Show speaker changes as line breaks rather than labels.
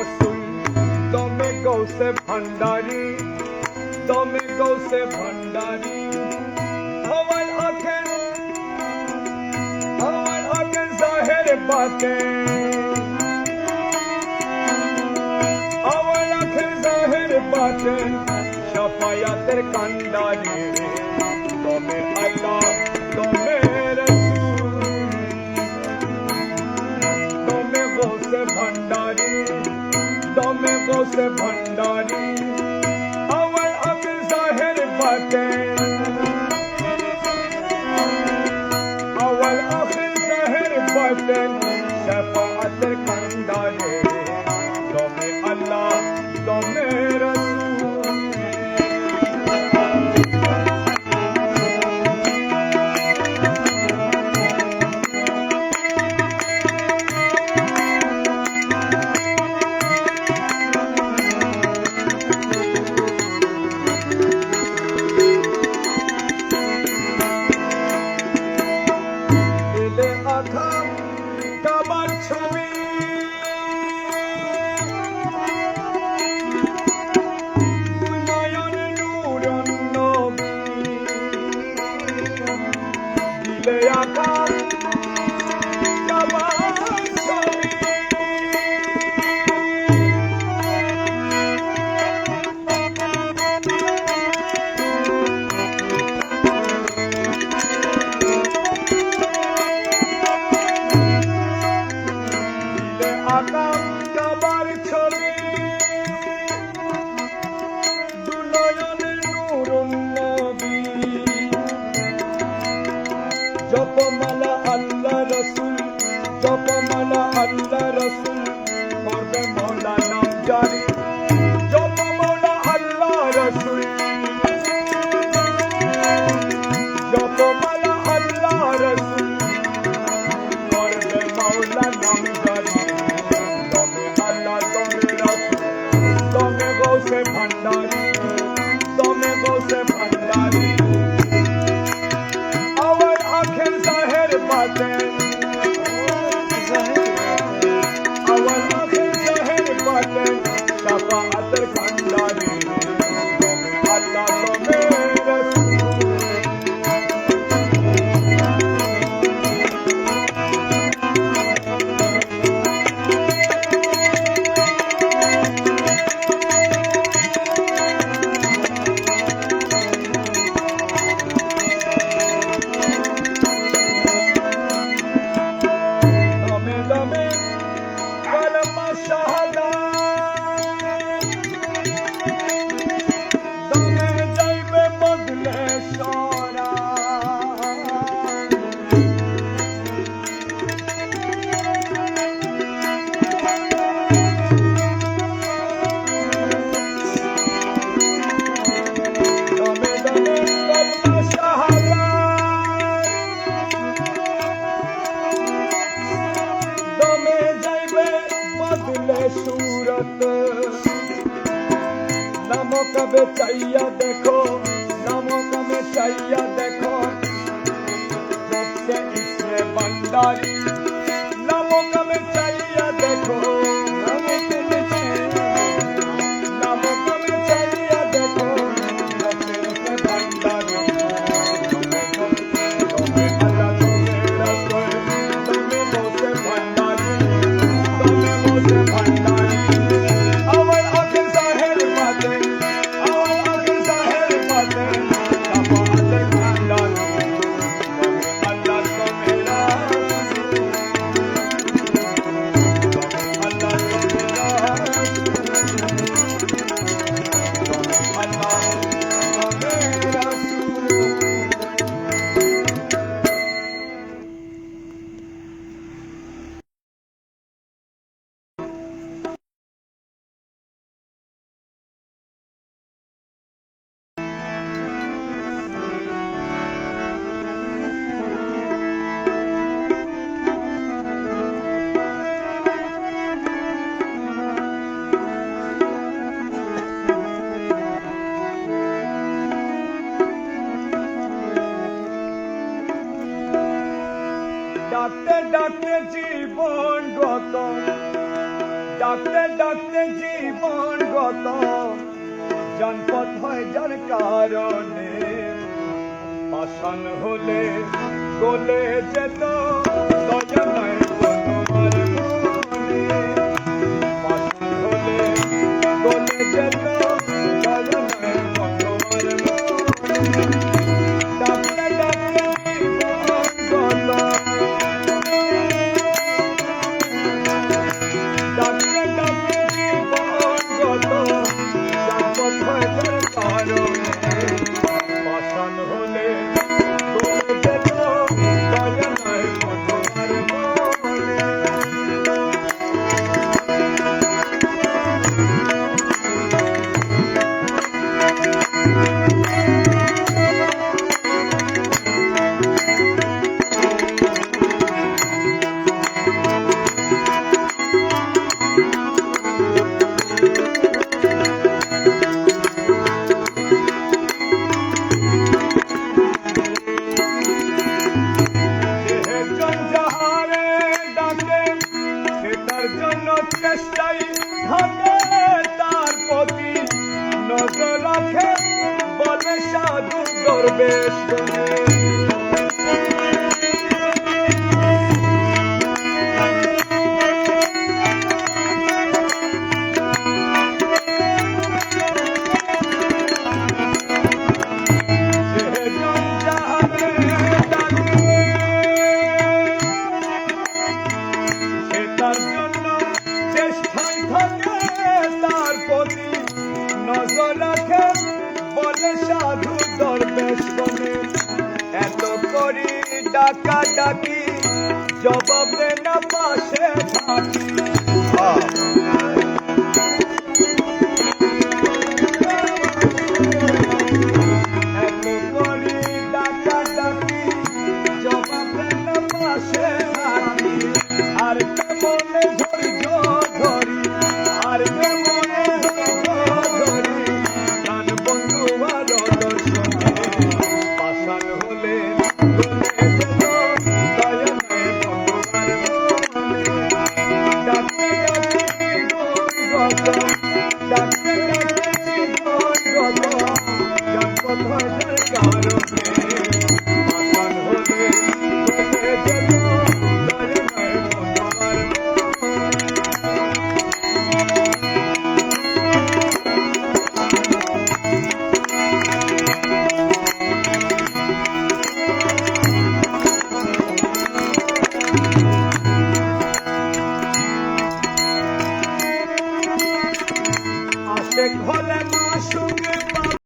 রসুল দমে গৌসে ভান্ডারি, দমে গৌসে ভান্ডারি। আমার আখের আমার আখের জাহের বাতে আমার আখের জাহের বাতে কান্ডারি রে। भंडारी दमे को से भंडारी अवल अकल जाहिर बातें Father. લે સુરત નામો કબે ચૈયા દેખો નામો કબે ચૈયા દેખો જબ સે ઇસને ભંડારી ডাকতে জীবন গত। ডাকতে ডাকতে জীবন গত। জনপথ হয় যার কারণে। পাষাণ হলে গলে যেত দয়া নয় তোমার মনে। হলে গলে যেত চেষ্টাই থাকে তার প্রতি। নজর রাখে বলে সাধু দরবেশ ডাকা ডাকি জবাবে না পাশে থাকি। Thank you.